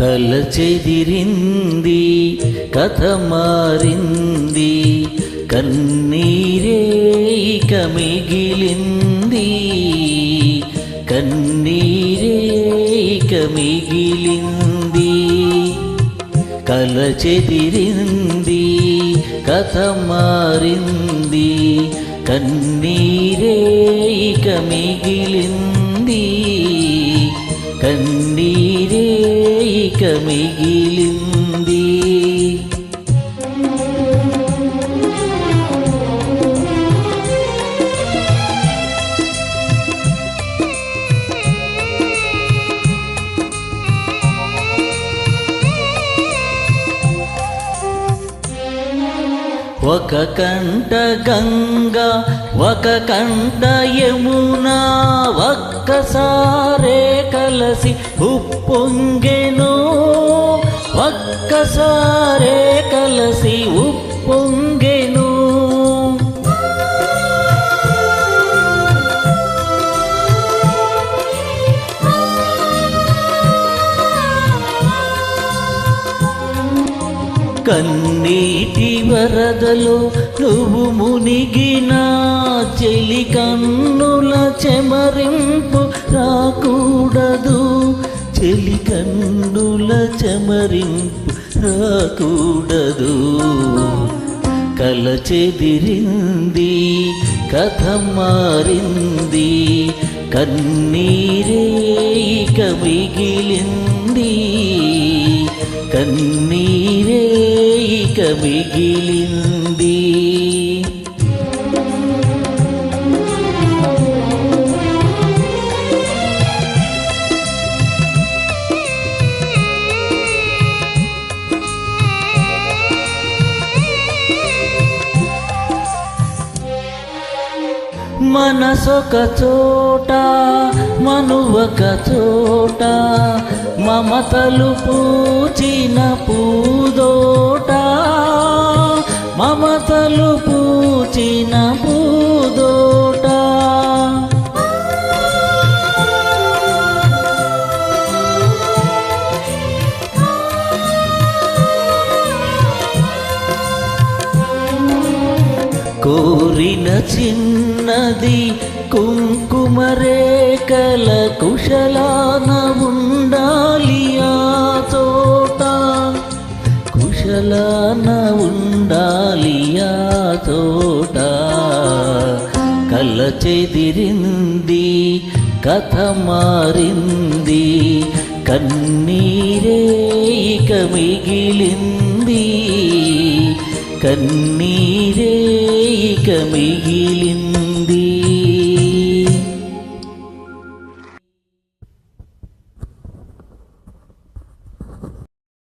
కల చెదిరింది కథ మారింది కన్నీరే ఇక మిగిలింది. కన్నీరే ఇక మిగిలింది కల చెదిరింది కథ మారింది కన్నీరే ఇక మిగిలింది. కన్నీరే ఇక మిగిలింది. ఒక కంట గంగా ఒక కంట యమునా ఒక్కసారే కలసి ఉప్పొంగెను ఒక్కసారే కలసి ఉప్పొంగ కన్నీటి వరదలో నువ్వు మునిగిన చెలి కన్నుల చెమరింపు రాకూడదు. చెలి కన్నుల చెమరింపు రాకూడదు. కల చెదిరింది కథ మారింది కన్నీరే కమిగిలింది కన్నీరే ఇక మిగిలింది. మనసొక చోట మనువక చోట మమతలు పూచిన పూదో మమతలు పూచిన పూదోట. కోరిన చిన్నది కుంకుమ రేఖల కుశలాన ఉండాలి ఆ తోట. కుశలానా కల చెదిరింది కథ మారింది కన్నీరే ఇక మిగిలింది. కన్నీరే ఇక మిగిలింది.